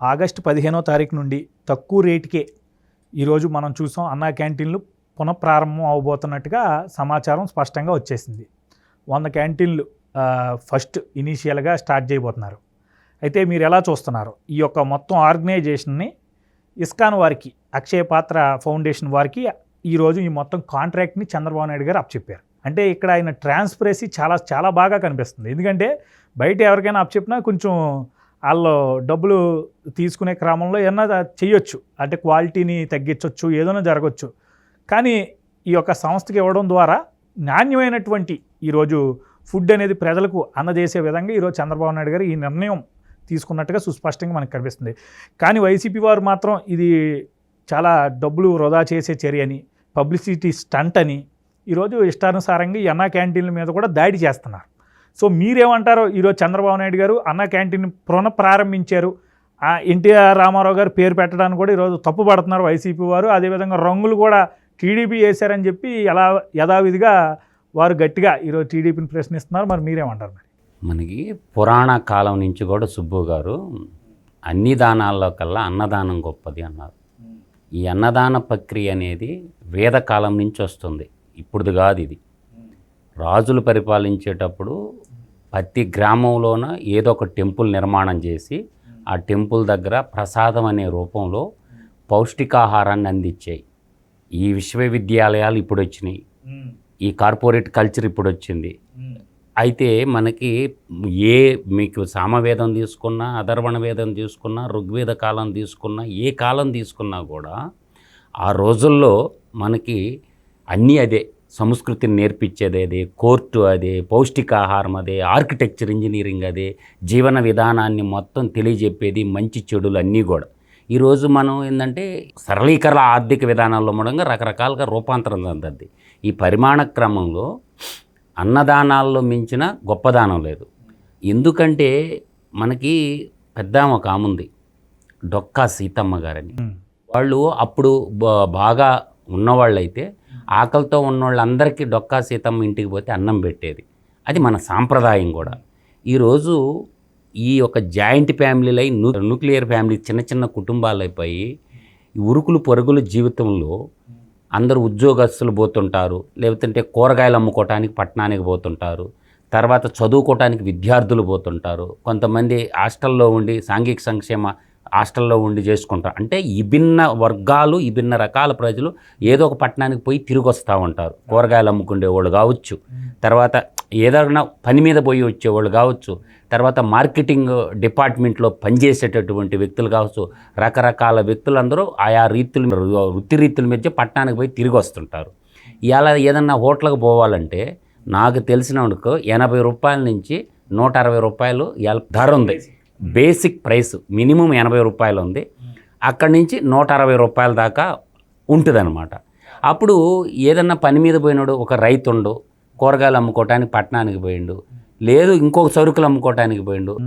August పదిహేనో తారీఖు నుండి తక్కువ రేటుకే ఈరోజు మనం చూసాం అన్నా క్యాంటీన్లు పునఃప్రారంభం అవబోతున్నట్టుగా సమాచారం స్పష్టంగా వచ్చేసింది. వంద క్యాంటీన్లు ఫస్ట్ ఇనీషియల్గా స్టార్ట్ చేయబోతున్నారు. అయితే మీరు ఎలా చూస్తున్నారు? ఈ యొక్క మొత్తం ఆర్గనైజేషన్ని ఇస్కాన్ వారికి అక్షయ పాత్ర ఫౌండేషన్ వారికి ఈరోజు ఈ మొత్తం కాంట్రాక్ట్ని చంద్రబాబు నాయుడు గారు అప్పచెప్పారు. అంటే ఇక్కడ ఆయన ట్రాన్స్పరెన్సీ చాలా చాలా బాగా కనిపిస్తుంది. ఎందుకంటే బయట ఎవరికైనా అప్పచెప్పినా కొంచెం వాళ్ళు డబ్బులు తీసుకునే క్రమంలో ఏమన్నా చేయొచ్చు అంటే క్వాలిటీని తగ్గించవచ్చు ఏదైనా జరగచ్చు. కానీ ఈ యొక్క సంస్థకి ఇవ్వడం ద్వారా నాణ్యమైనటువంటి ఈరోజు ఫుడ్ అనేది ప్రజలకు అందజేసే విధంగా ఈరోజు చంద్రబాబు నాయుడు గారు ఈ నిర్ణయం తీసుకున్నట్టుగా సుస్పష్టంగా మనకు కనిపిస్తుంది. కానీ వైసీపీ వారు మాత్రం ఇది చాలా డబ్బులు వృధా చేసే చర్య అని పబ్లిసిటీ స్టంట్ అని ఈరోజు ఇష్టానుసారంగా ఎన్నా క్యాంటీన్ల మీద కూడా దాడి చేస్తున్నారు. సో మీరేమంటారో? ఈరోజు చంద్రబాబు నాయుడు గారు అన్న క్యాంటీన్ పునః ప్రారంభించారు. ఆ ఎన్టీఆర్ రామారావు గారు పేరు పెట్టడానికి కూడా ఈరోజు తప్పు పడుతున్నారు వైసీపీ వారు. అదేవిధంగా రంగులు కూడా టీడీపీ వేశారని చెప్పి ఎలా యథావిధిగా వారు గట్టిగా ఈరోజు టీడీపీని ప్రశ్నిస్తున్నారు. మరి మీరేమంటారు మరి? మనకి పురాణ కాలం నుంచి కూడా సుబ్బు గారు అన్ని దానాల్లో కల్లా అన్నదానం గొప్పది అన్నారు. ఈ అన్నదాన ప్రక్రియ అనేది వేదకాలం నుంచి వస్తుంది. ఇప్పుడుది కాదు ఇది. రాజులు పరిపాలించేటప్పుడు ప్రతి గ్రామంలోన ఏదో ఒక టెంపుల్ నిర్మాణం చేసి ఆ టెంపుల్ దగ్గర ప్రసాదం అనే రూపంలో పౌష్టికాహారాన్ని అందించాయి. ఈ విశ్వవిద్యాలయాలు ఇప్పుడు వచ్చినాయి ఈ కార్పొరేట్ కల్చర్ ఇప్పుడు వచ్చింది అయితే మనకి ఏ మీకు సామవేదం తీసుకున్నా అధర్వణ వేదం తీసుకున్నా ఋగ్వేద కాలం తీసుకున్నా ఏ కాలం తీసుకున్నా కూడా ఆ రోజుల్లో మనకి అన్నీ అదే. సంస్కృతిని నేర్పించేది అదే కోర్టు అదే పౌష్టికాహారం అదే ఆర్కిటెక్చర్ ఇంజనీరింగ్ అదే జీవన విధానాన్ని మొత్తం తెలియజెప్పేది మంచి చెడులు అన్నీ కూడా. ఈరోజు మనం ఏంటంటే సరళీకరణ ఆర్థిక విధానాల్లో మూలంగా రకరకాలుగా రూపాంతరం చెందద్ది. ఈ పరిమాణ క్రమంలో అన్నదానాల్లో మించిన గొప్పదానం లేదు. ఎందుకంటే మనకి పెద్ద ఒక ఆముంది డొక్కా సీతమ్మ గారని. వాళ్ళు అప్పుడు బాగా ఉన్నవాళ్ళైతే ఆకలితో ఉన్నవాళ్ళందరికీ డొక్కా సీతమ్మ ఇంటికి పోతే అన్నం పెట్టేది. అది మన సాంప్రదాయం కూడా. ఈరోజు ఈ యొక్క జాయింట్ ఫ్యామిలీలై న్యూక్లియర్ ఫ్యామిలీ చిన్న చిన్న కుటుంబాలైపోయి అయిపోయి ఉరుకులు పరుగుల జీవితంలో అందరూ ఉద్యోగస్తులు పోతుంటారు లేకపోతే కూరగాయలు అమ్ముకోవటానికి పట్టణానికి పోతుంటారు తర్వాత చదువుకోవటానికి విద్యార్థులు పోతుంటారు. కొంతమంది హాస్టల్లో ఉండి సాంఘిక సంక్షేమ హాస్టల్లో ఉండి చేసుకుంటారు. అంటే విభిన్న వర్గాలు విభిన్న రకాల ప్రజలు ఏదో ఒక పట్టణానికి పోయి తిరిగి వస్తూ ఉంటారు. కూరగాయలు అమ్ముకునే వాళ్ళు కావచ్చు. తర్వాత ఏదైనా పని మీద పోయి వచ్చేవాళ్ళు కావచ్చు. తర్వాత మార్కెటింగ్ డిపార్ట్మెంట్లో పనిచేసేటటువంటి వ్యక్తులు కావచ్చు. రకరకాల వ్యక్తులందరూ ఆయా రీతులు వృత్తి రీతుల మధ్య పట్టణానికి పోయి తిరిగి వస్తుంటారు ఇలా ఏదన్నా హోటల్కి పోవాలంటే నాకు తెలిసినందుకు ఎనభై రూపాయల నుంచి నూట అరవై రూపాయలు ఇవాళ ధర ఉంది. బేసిక్ ప్రైస్ మినిమం ఎనభై రూపాయలు ఉంది. అక్కడి నుంచి నూట అరవై రూపాయల దాకా ఉంటుందన్నమాట. అప్పుడు ఏదన్నా పని మీద పోయినాడు ఒక రైతుండు కూరగాయలు అమ్ముకోవటానికి పట్టణానికి పోయిండు లేదు ఇంకొక సరుకులు అమ్ముకోవటానికి పోయిండు.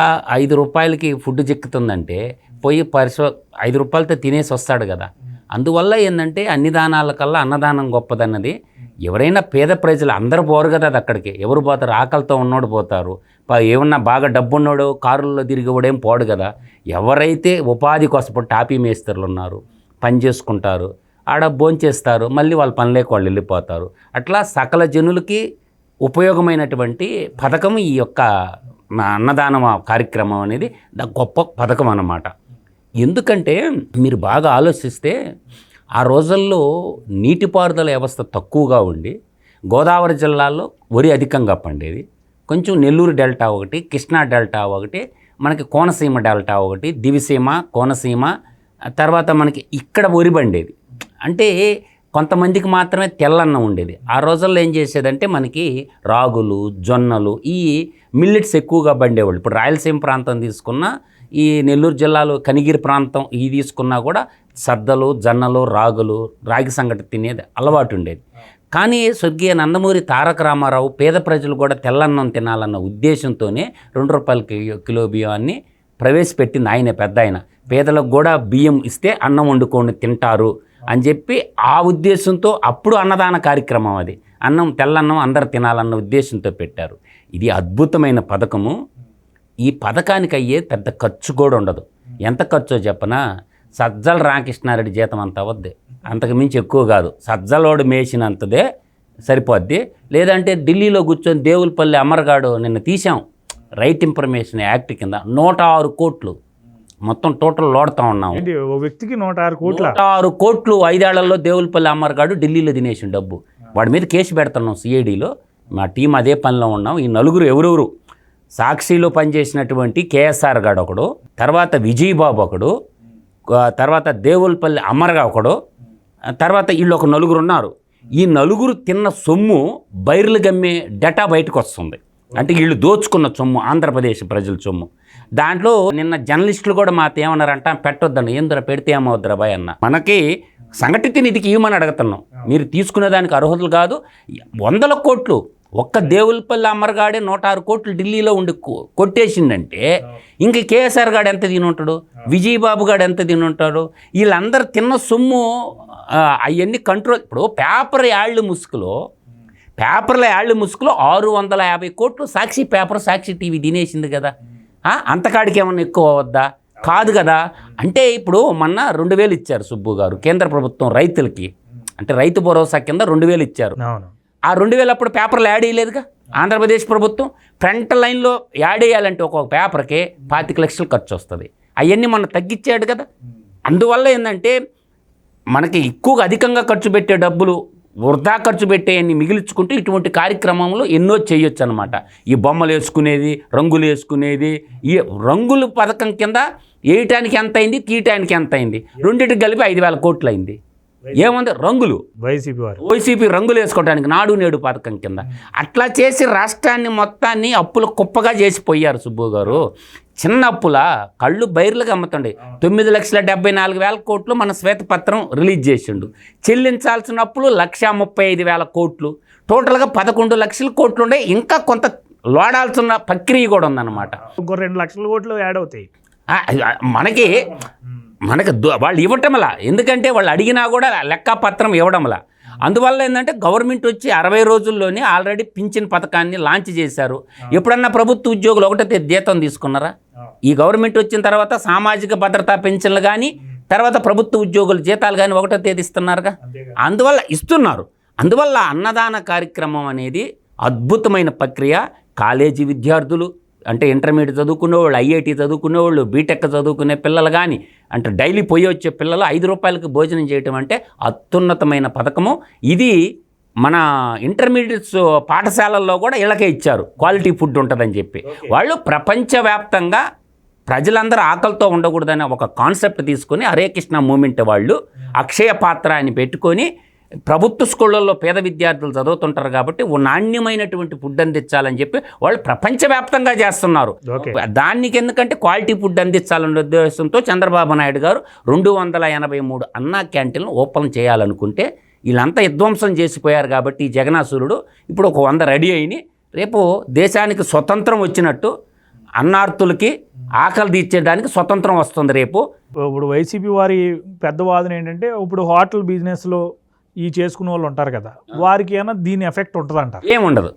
ఆ ఐదు రూపాయలకి ఫుడ్ చిక్కుతుందంటే పోయి పరిశో ఐదు రూపాయలతో తినేసి వస్తాడు కదా. అందువల్ల ఏంటంటే అన్ని దానాల కల్లా అన్నదానం గొప్పదన్నది. ఎవరైనా పేద ప్రజలు అందరూ పోరు కదా అది అక్కడికి. ఎవరు పోతారు? ఆకలితో ఉన్నోడు పోతారు. ఏమన్నా బాగా డబ్బు కారుల్లో తిరిగేవాడేం పోడు కదా. ఎవరైతే ఉపాధి కోసం టాపీ మేస్తరులు ఉన్నారు పని చేసుకుంటారు ఆడ భోంచేస్తారు మళ్ళీ వాళ్ళ పనిలేక వాళ్ళు వెళ్ళిపోతారు. అట్లా సకల జనులకి ఉపయోగమైనటువంటి పథకం ఈ యొక్క మా అన్నదానం కార్యక్రమం అనేది గొప్ప పథకం అన్నమాట. ఎందుకంటే మీరు బాగా ఆలోచిస్తే ఆ రోజుల్లో నీటిపారుదల వ్యవస్థ తక్కువగా ఉండి గోదావరి జిల్లాలో వరి అధికంగా పండేది. కొంచెం నెల్లూరు డెల్టా ఒకటి కృష్ణా డెల్టా ఒకటి మనకి కోనసీమ డెల్టా ఒకటి దివిసీమ కోనసీమ తర్వాత మనకి ఇక్కడ వరి పండేది. అంటే కొంతమందికి మాత్రమే తెల్లన్నం ఉండేది. ఆ రోజుల్లో ఏం చేసేదంటే మనకి రాగులు జొన్నలు ఈ మిల్లెట్స్ ఎక్కువగా పండేవాళ్ళు. ఇప్పుడు రాయలసీమ ప్రాంతం తీసుకున్నా ఈ నెల్లూరు జిల్లాలో కనిగిరి ప్రాంతం ఇది తీసుకున్నా కూడా సద్దలు జొన్నలు రాగులు రాగి సంగటి తినేది అలవాటు ఉండేది. కానీ స్వర్గీయ నందమూరి తారక రామారావు పేద ప్రజలు కూడా తెల్లన్నం తినాలన్న ఉద్దేశంతోనే రెండు రూపాయల కి- కిలో బియ్యాన్ని ప్రవేశపెట్టింది ఆయన పెద్ద ఆయన. పేదలకు కూడా బియ్యం ఇస్తే అన్నం వండుకొని తింటారు అని చెప్పి ఆ ఉద్దేశంతో అప్పుడు అన్నదాన కార్యక్రమం అది. అన్నం తెల్లన్నం అందరు తినాలన్న ఉద్దేశంతో పెట్టారు. ఇది అద్భుతమైన పథకము. ఈ పథకానికి అయ్యే పెద్ద ఖర్చు కూడా ఉండదు. ఎంత ఖర్చో చెప్పనా? సజ్జల రామకృష్ణారెడ్డి జీతం అంత అవద్ది అంతకు మించి ఎక్కువ కాదు. సజ్జలోడు మేసినంతదే సరిపోద్ది. లేదంటే ఢిల్లీలో కూర్చొని దేవులపల్లి అమరగాడు నిన్న తీసాం రైట్ ఇన్ఫర్మేషన్ యాక్ట్ కింద నూట ఆరు కోట్లు. మొత్తం టోటల్ లోడుతా ఉన్నాం. వ్యక్తికి నూట ఆరు కోట్ల? నూట ఆరు కోట్లు ఐదేళ్ళలో దేవులపల్లి అమ్మర్గాడు ఢిల్లీలో తినేసిన డబ్బు. వాడి మీద కేసు పెడుతున్నాం సిఐడిలో. మా టీం అదే పనిలో ఉన్నాం. ఈ నలుగురు ఎవరెవరు? సాక్షిలో పనిచేసినటువంటి కేఎస్ఆర్ గాడు ఒకడు తర్వాత విజయబాబు ఒకడు తర్వాత దేవులపల్లి అమర్గా ఒకడు తర్వాత వీళ్ళు ఒక నలుగురు ఉన్నారు. ఈ నలుగురు తిన్న సొమ్ము బైర్లు గమ్మే డేటా బయటకు వస్తుంది. అంటే వీళ్ళు దోచుకున్న సొమ్ము ఆంధ్రప్రదేశ్ ప్రజల సొమ్ము. దాంట్లో నిన్న జర్నలిస్టులు కూడా మాతో ఏమన్నారంట పెట్టొద్దండి ఏంద్ర పెడితే ఏమవుద్దరా భయ అన్న. మనకి సంఘటిత నిధికి ఇవ్వమని అడుగుతున్నాం. మీరు తీసుకునే దానికి అర్హతలు కాదు. వందల కోట్లు ఒక్క దేవులపల్లి అమ్మరగాడే నూట ఆరు కోట్లు ఢిల్లీలో ఉండి కొ- కొట్టేసిండంటే ఇంక కేఎస్ఆర్ గాడు ఎంత తిని ఉంటాడు విజయబాబు గాడు ఎంత తిని ఉంటాడు వీళ్ళందరూ తిన్న సొమ్ము అవన్నీ కంట్రోల్. ఇప్పుడు పేపర్ యాళ్ళు ముసుగులో పేపర్ల యాళ్ళు ముసుగులో ఆరు వందల యాభై కోట్లు సాక్షి పేపర్ సాక్షి టీవీ తినేసింది కదా. అంతకాడికి ఏమన్నా ఎక్కువ అవద్దా కాదు కదా. అంటే ఇప్పుడు మొన్న రెండు వేలు ఇచ్చారు సుబ్బు గారు కేంద్ర ప్రభుత్వం రైతులకి. అంటే రైతు భరోసా కింద రెండు వేలు ఇచ్చారు. అవును. ఆ రెండు వేలు అప్పుడు పేపర్లు యాడ్ చేయలేదుగా ఆంధ్రప్రదేశ్ ప్రభుత్వం ఫ్రంట్ లైన్లో యాడ్ వేయాలంటే ఒక్కొక్క పేపర్కి పాతిక లక్షలు ఖర్చు వస్తుంది. అవన్నీ మనం తగ్గించాడు కదా. అందువల్ల ఏంటంటే మనకి ఎక్కువగా అధికంగా ఖర్చు పెట్టే డబ్బులు వృధా ఖర్చు పెట్టేయన్ని మిగిలించుకుంటూ ఇటువంటి కార్యక్రమంలో ఎన్నో చేయొచ్చు అనమాట ఈ బొమ్మలు వేసుకునేది రంగులు వేసుకునేది ఈ రంగుల పథకం కింద వేయటానికి ఎంత అయింది తీయటానికి ఎంత అయింది రెండింటికి కలిపి ఐదు వేల కోట్లు అయింది. ఏముంది? రంగులు. వైసీపీ వారు. వైసీపీ రంగులు వేసుకోవడానికి నాడు నేడు పథకం కింద. అట్లా చేసి రాష్ట్రాన్ని మొత్తాన్ని అప్పుల కుప్పగా చేసిపోయారు సుబ్బు గారు. చిన్న అప్పుల కళ్ళు బైర్లుగా అమ్ముతుండే. తొమ్మిది లక్షల డెబ్బై నాలుగు వేల కోట్లు మన శ్వేతపత్రం రిలీజ్ చేసిండు. చెల్లించాల్సిన అప్పులు లక్ష ముప్పై ఐదు వేల కోట్లు. టోటల్గా పదకొండు లక్షల కోట్లు ఉండే. ఇంకా కొంత లోడాల్సిన ప్రక్రియ కూడా ఉందన్నమాట. ఇంకో రెండు లక్షల కోట్లు యాడ్ అవుతాయి. మనకి మనకి దు- వాళ్ళు ఇవ్వటంలా. ఎందుకంటే వాళ్ళు అడిగినా కూడా లెక్కపత్రం ఇవ్వడంలా. అందువల్ల ఏంటంటే గవర్నమెంట్ వచ్చి అరవై రోజుల్లోనే ఆల్రెడీ పింఛన్ పథకాన్ని లాంచ్ చేశారు. ఎప్పుడన్నా ప్రభుత్వ ఉద్యోగులు ఒకటో జీతం తీసుకున్నారా? ఈ గవర్నమెంట్ వచ్చిన తర్వాత సామాజిక భద్రతా పెన్షన్లు కానీ తర్వాత ప్రభుత్వ ఉద్యోగుల జీతాలు కానీ ఒకటో తేదీ ఇస్తున్నారుగా అందువల్ల ఇస్తున్నారు. అందువల్ల అన్నదాన కార్యక్రమం అనేది అద్భుతమైన ప్రక్రియ. కాలేజీ విద్యార్థులు అంటే ఇంటర్మీడియట్ చదువుకునే వాళ్ళు ఐఐటి చదువుకునే వాళ్ళు బీటెక్ చదువుకునే పిల్లలు కానీ అంటే డైలీ పోయి వచ్చే పిల్లలు ఐదు రూపాయలకి భోజనం చేయటం అంటే అత్యున్నతమైన పథకము. ఇది మన ఇంటర్మీడియట్స్ పాఠశాలల్లో కూడా ఇళ్ళకే ఇచ్చారు. క్వాలిటీ ఫుడ్ ఉంటుందని చెప్పి. వాళ్ళు ప్రపంచవ్యాప్తంగా ప్రజలందరూ ఆకలితో ఉండకూడదనే ఒక కాన్సెప్ట్ తీసుకొని హరే కృష్ణ మూమెంట్ వాళ్ళు అక్షయ పాత్ర అని పెట్టుకొని ప్రభుత్వ స్కూళ్ళల్లో పేద విద్యార్థులు చదువుతుంటారు కాబట్టి నాణ్యమైనటువంటి ఫుడ్ అందించాలని చెప్పి వాళ్ళు ప్రపంచవ్యాప్తంగా చేస్తున్నారు. దానికి ఎందుకంటే క్వాలిటీ ఫుడ్ అందించాలనే ఉద్దేశంతో చంద్రబాబు నాయుడు గారు రెండు వందల ఎనభై మూడు అన్నా క్యాంటీన్లు ఓపెన్ చేయాలనుకుంటే వీళ్ళంతా విధ్వంసం చేసిపోయారు కాబట్టి ఈ జగనాసురుడు ఇప్పుడు ఒక వంద రెడీ అయిని రేపు దేశానికి స్వతంత్రం వచ్చినట్టు అన్నార్థులకి ఆకలి తీర్చేయడానికి స్వతంత్రం వస్తుంది రేపు. ఇప్పుడు వైసీపీ వారి పెద్ద వాదన ఏంటంటే ఇప్పుడు హోటల్ బిజినెస్లో ఈ చేసుకునే వాళ్ళు ఉంటారు కదా వారికి ఏమైనా దీని ఎఫెక్ట్ ఉంటుంది అంటారు ఏముండదు.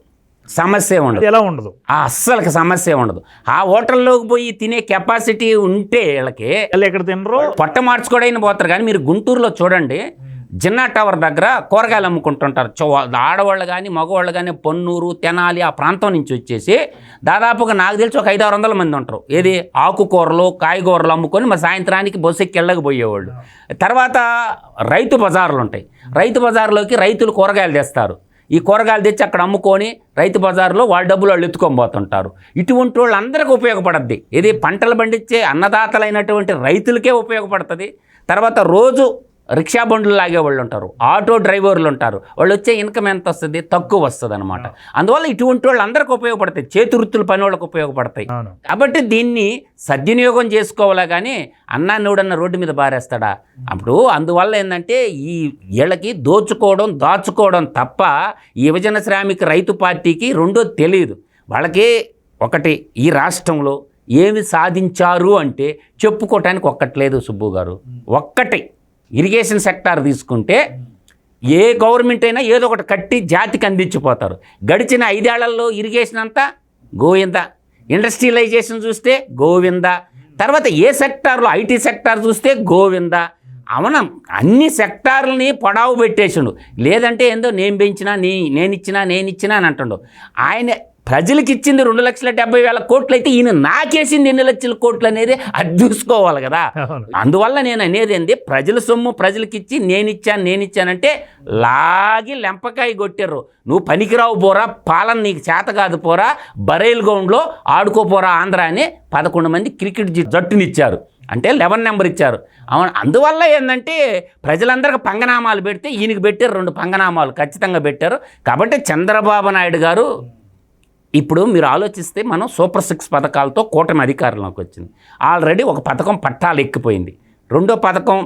సమస్య ఉండదు. ఎలా ఉండదు? ఆ అస్సలకి సమస్య ఉండదు. ఆ హోటల్లోకి పోయి తినే కెపాసిటీ ఉంటే వీళ్ళకి వాళ్ళు ఎక్కడ తినరు? పొట్ట మార్చుకోవడానికి పోతారు కానీ మీరు గుంటూరులో చూడండి జిన్నా టవర్ దగ్గర కూరగాయలు అమ్ముకుంటుంటారు. చో ఆడవాళ్ళు కానీ మగవాళ్ళు కానీ పొన్నూరు తెనాలి ఆ ప్రాంతం నుంచి వచ్చేసి దాదాపుగా నాకు తెలిసి ఒక ఐదు ఆరు వందల మంది ఉంటారు. ఏది? ఆకుకూరలు కాయగూరలు అమ్ముకొని మరి సాయంత్రానికి బస్సు ఎక్కి వెళ్ళకపోయేవాళ్ళు తర్వాత రైతు బజార్లు ఉంటాయి. రైతు బజార్లోకి రైతులు కూరగాయలు తెస్తారు. ఈ కూరగాయలు తెచ్చి అక్కడ అమ్ముకొని రైతు బజార్లో వాళ్ళ డబ్బులు వాళ్ళు ఎత్తుకొని పోతుంటారు. ఇటువంటి వాళ్ళందరికీ ఉపయోగపడద్ది. ఇది పంటలు పండించే అన్నదాతలైనటువంటి రైతులకే ఉపయోగపడుతుంది. తర్వాత రోజు రిక్షా బండ్లు లాగే వాళ్ళు ఉంటారు. ఆటో డ్రైవర్లు ఉంటారు. వాళ్ళు వచ్చే ఇన్కమ్ ఎంత వస్తుంది? తక్కువ వస్తుంది అనమాట అందువల్ల ఇటువంటి వాళ్ళు అందరికీ ఉపయోగపడతాయి. చేతి వృత్తుల పని వాళ్ళకి ఉపయోగపడతాయి. కాబట్టి దీన్ని సద్వినియోగం చేసుకోవాలా కానీ అన్నా నూడన్న రోడ్డు మీద బారేస్తాడా? అప్పుడు అందువల్ల ఏంటంటే ఈ వీళ్ళకి దోచుకోవడం దాచుకోవడం తప్ప యువజన శ్రామిక రైతు పార్టీకి రెండో తెలియదు. వాళ్ళకి ఒకటి ఈ రాష్ట్రంలో ఏమి సాధించారు అంటే చెప్పుకోవటానికి ఒక్కట్లేదు సుబ్బు గారు. ఒక్కటి. ఇరిగేషన్ సెక్టార్ తీసుకుంటే ఏ గవర్నమెంట్ అయినా ఏదో ఒకటి కట్టి జాతికి అందించిపోతారు. గడిచిన ఐదేళ్ళలో ఇరిగేషన్ అంతా గోవింద. ఇండస్ట్రియలైజేషన్ చూస్తే గోవింద. తర్వాత ఏ సెక్టార్లో ఐటీ సెక్టార్ చూస్తే గోవింద. అవున అన్ని సెక్టార్లని పొడావు పెట్టేసిండు. లేదంటే ఏందో నేను పెంచినా నీ నేను ఇచ్చినా నేను ఇచ్చినా అని అంటుండు. ఆయన ప్రజలకు ఇచ్చింది రెండు లక్షల డెబ్బై వేల కోట్లు అయితే ఈయన నాకేసింది ఎన్ని లక్షల కోట్లు అనేది అది చూసుకోవాలి కదా. అందువల్ల నేను అనేది ఏంది? ప్రజల సొమ్ము ప్రజలకి ఇచ్చి నేను ఇచ్చాను నేను ఇచ్చానంటే లాగి లెంపకాయ కొట్టారు నువ్వు పనికిరావు పోరా పాలన నీకు చేత కాదు పోరా బరైల్ గ్రౌండ్లో ఆడుకోపోరా ఆంధ్ర అని పదకొండు మంది క్రికెట్ జట్టునిచ్చారు. అంటే లెవెన్ నెంబర్ ఇచ్చారు. అవును అందువల్ల ఏంటంటే ప్రజలందరికీ పంగనామాలు పెడితే ఈయనకి పెట్టారు రెండు పంగనామాలు ఖచ్చితంగా పెట్టారు. కాబట్టి చంద్రబాబు నాయుడు గారు ఇప్పుడు మీరు ఆలోచిస్తే మనం సూపర్ సిక్స్ పథకాలతో కూటమి అధికారంలోకి వచ్చింది. ఆల్రెడీ ఒక పథకం పట్టాలు ఎక్కిపోయింది. రెండో పథకం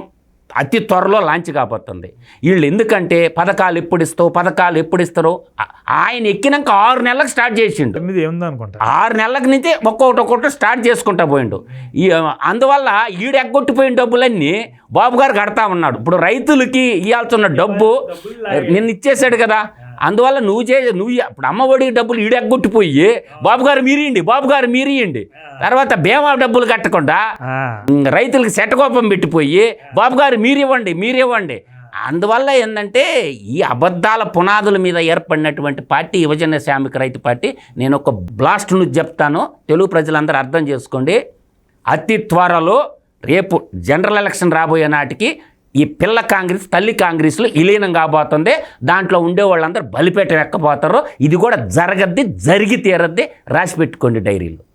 అతి త్వరలో లాంచ్ కాబోతుంది. వీళ్ళు ఎందుకంటే పథకాలు ఎప్పుడు ఇస్తావు పథకాలు ఎప్పుడు ఇస్తారో ఆయన ఎక్కినాక ఆరు నెలలకు స్టార్ట్ చేసిండు. తొమ్మిది ఏముంది అనుకుంటా? ఆరు నెలల నుంచి ఒక్కొక్కటి ఒక్కొక్కటి స్టార్ట్ చేసుకుంటా పోయిండు. ఈ అందువల్ల ఈడు ఎగ్గొట్టిపోయిన డబ్బులన్నీ బాబు గారు కడతా ఉన్నాడు. ఇప్పుడు రైతులకి ఇవ్వాల్సిన డబ్బు నిన్న ఇచ్చేసాడు కదా. అందువల్ల నువ్వు చే నువ్వు ఇప్పుడు అమ్మ ఒడికి డబ్బులు ఈడు ఎగ్గొట్టిపోయి బాబు గారు మీరియండి బాబు గారు మీరియండి. తర్వాత బీమా డబ్బులు కట్టకుండా రైతులకి శటకోపం పెట్టిపోయి బాబు గారు మీరివ్వండి మీరివ్వండి. అందువల్ల ఏంటంటే ఈ అబద్ధాల పునాదుల మీద ఏర్పడినటువంటి పార్టీ యువజన శ్రామిక రైతు పార్టీ నేను ఒక బ్లాస్ట్ నుంచి చెప్తాను. తెలుగు ప్రజలందరూ అర్థం చేసుకోండి. అతి త్వరలో రేపు జనరల్ ఎలక్షన్ రాబోయే నాటికి ఈ పిల్ల కాంగ్రెస్ తల్లి కాంగ్రెస్లో విలీనం కాబోతుంది. దాంట్లో ఉండే వాళ్ళందరూ బలిపేట ఎక్కపోతారు ఇది కూడా జరగద్ది జరిగి తీరద్ది. రాసి పెట్టుకోండి డైరీలో.